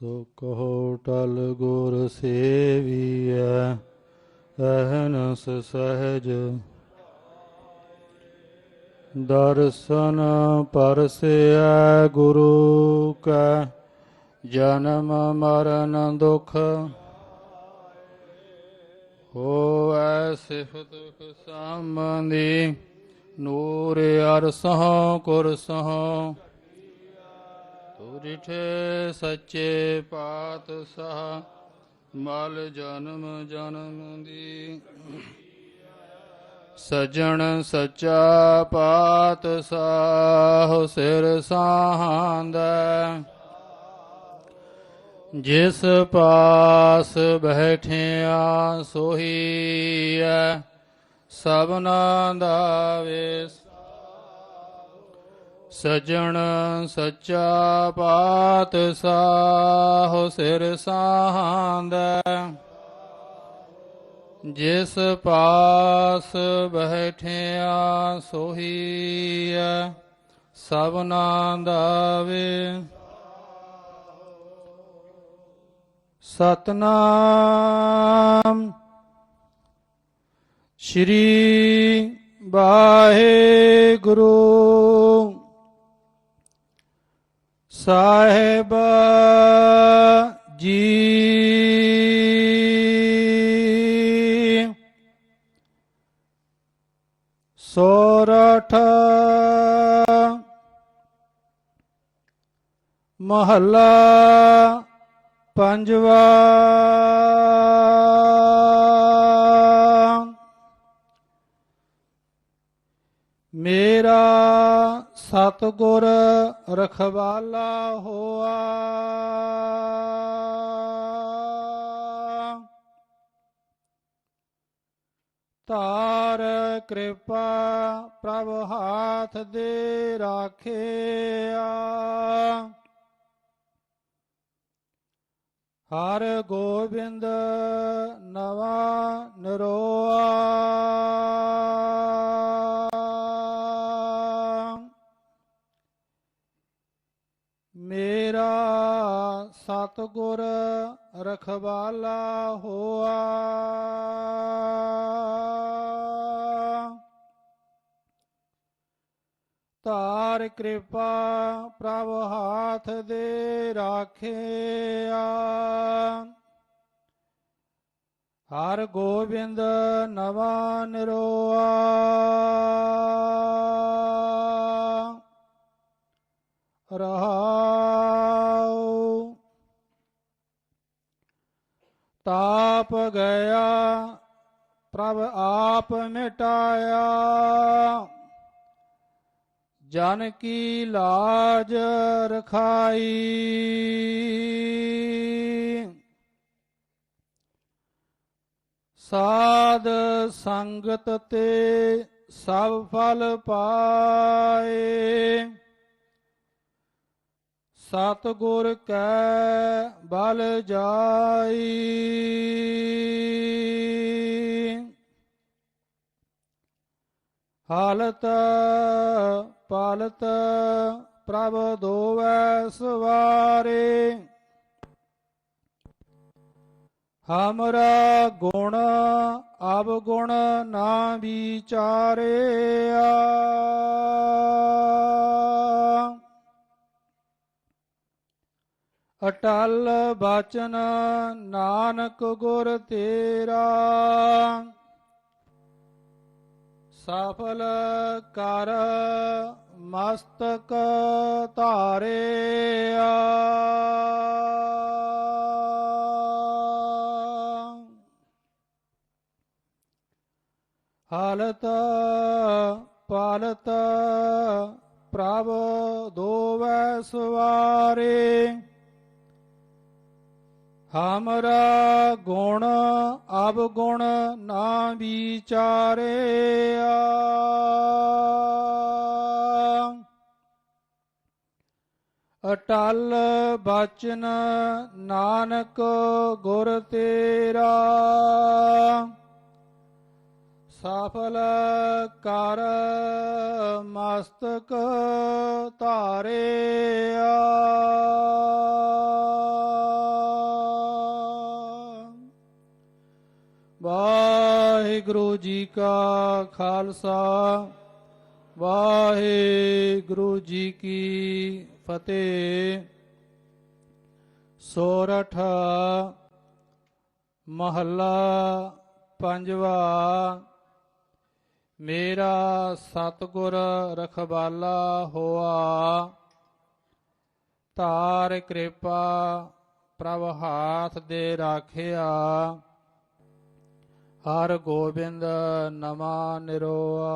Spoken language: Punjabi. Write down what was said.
ਸੋ ਕਹੋ ਟਲ ਗੁਰ ਸੇਵੀਐ, ਅਹਨਸ ਸਹਿਜ। ਦਰਸ਼ਨ ਪਰਸਿਐ ਗੁਰੂ ਕੈ, ਜਨਮ ਮਰਨ ਦੁਖ। ਹੋਐ ਸਿਫਤ ਸੰਬੰਧੀ ਨੂਰ ਅਰਸਹੁ ਕੁਰਸਹੁ। ਤੁਰਿਠੇ ਸੱਚੇ ਪਾਤਸ਼ਾਹ, ਮਲ ਜਨਮ ਜਨਮ ਦੀ। ਸਜਣ ਸੱਚਾ ਪਾਤਸ਼ਾਹ ਸਿਰ ਸਾਹਾਂਦਾ। ਜਿਸ ਪਾਸ ਬੈਠਿਆ ਸੋਹੀਐ ਸਭਨਾ ਦਾ ਵੇਸ ਸਜਣ ਸੱਚਾ ਪਾਤਸ਼ਾਹ ਸਿਰ ਸਾਹਾਂਦਾ ਜਿਸ ਪਾਸ ਬੈਠਿਆ ਸੋਹੀਐ ਸਭਨਾ ਦਾਵੇ ਸਤਨਾਮ ਸ਼੍ਰੀ ਵਾਹਿਗੁਰੂ। ਸਾਹਿਬ ਜੀ ਸੋਰਠ ਮਹੱਲਾ ਪੰਜਵਾ ਮੇਰਾ ਸਤਗੁਰ ਰਖਵਾਲਾ ਹੋਆ। ਤਾਰ ਕਿਰਪਾ ਪ੍ਰਭ ਹਾਥ ਦੇ ਰਾਖਿਆ। ਹਰ ਗੋਬਿੰਦ ਨਵਾ ਨਰੋਆ। ਮੇਰਾ ਸਤਗੁਰ ਰਖਵਾਲਾ ਹੋਆ। ਤਾਰ ਕਿਰਪਾ ਪ੍ਰਭ ਹਾਥ ਦੇ ਰਾਖਿਆ। ਹਰ ਗੋਬਿੰਦ ਨਵਾ ਨਿਰੋਆ। ਤਾਪ ਗਿਆ, ਪ੍ਰਭ ਆਪ ਮਿਟਾਇਆ ਜਨ ਕੀ ਲਾਜ ਰਖਾਈ। ਸਾਧ ਸੰਗਤ ਤੇ ਸਭ ਫਲ ਪਾਏ। ਸਤਿਗੁਰ ਕੈ ਬਲ ਜਾਈ। ਹਾਲਤ ਪਾਲਤ ਪ੍ਰਭ ਦੋਵੈ ਸਵਾਰੇ। ਹਮਰਾ ਗੁਣ ਅਬ ਗੁਣ ਨਾ ਵਿਚਾਰਿਆ। ਅਟਲ ਬਚਨ ਨਾਨਕ ਗੁਰ ਤੇਰਾ। ਸਫਲ ਕਰ ਮਸਤਕ ਧਾਰਿਆ। ਹਾਲਤ ਪਾਲਤ ਪ੍ਰਭ ਦੋਵੈ ਸਵਾਰੇ। ਹਮਰਾ ਗੁਣ ਅਬ ਗੁਣ ਨਾ ਵਿਚਾਰਿਆ। ਅਟਲ ਬਚਨ ਨਾਨਕ ਗੁਰ ਤੇਰਾ। ਸਫਲ ਕਰ ਮਸਤਕ ਧਾਰਿਆ। ਵਾਹਿਗੁਰੂ ਜੀ ਕਾ ਖਾਲਸਾ, ਵਾਹਿਗੁਰੂ ਜੀ ਕੀ ਫਤਿਹ। ਸੋਰਠ, ਮਹੱਲਾ ਪੰਜਵਾ, ਮੇਰਾ ਸਤਿਗੁਰ ਰਖਵਾਲਾ ਹੋਆ। ਤਾਰ ਕਿਰਪਾ ਪ੍ਰਭ ਹਾਥ ਦੇ ਰਾਖਿਆ। ਹਰ ਗੋਬਿੰਦ ਨਮਾ ਨਿਰੋਆ।